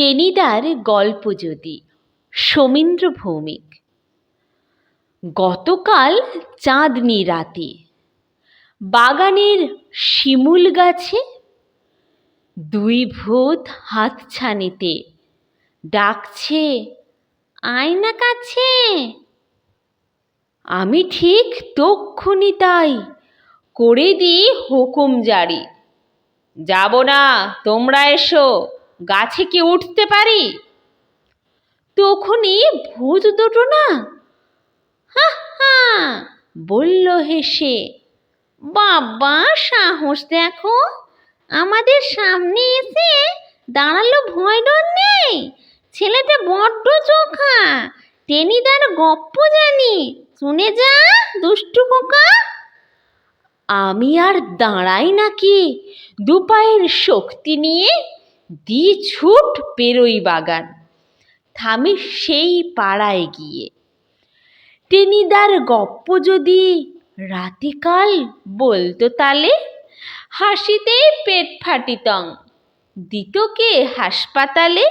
টেনিদার গল্প যদি, সমীন্দ্র ভৌমিক। গতকাল চাঁদনি রাতে, বাগানের শিমুল গাছে দুই ভূত হাতছানিতে ডাকছে, আয়না কাছে! আমি ঠিক তক্ষুনি তাই করে দিই হুকুম জারি। যাব না, তোমরা এসো। গাছে কি উঠতে পারি? তখনই ভূত দুটো না, হা হা, বলল হেসে, বাবা, সাহস দেখো, আমাদের সামনে এসে দাঁড়াল ভয় ডর নেই, ছেলেটা বড্ড চোখা টেনি টেনিদার গপ্প জানি, শুনে যা, দুষ্টু খোকা। আমি আর দাঁড়াই নাকি, দুপায়ের শক্তি নিয়ে দি ছুট পেরোই বাগান, থামি সেই পাড়ায় গিয়ে। টেনিদার গপ্প যদি রাতিকাল বলতো তালে, হাসিতেই পেট ফাটিতং। দিত কে হাসপাতালে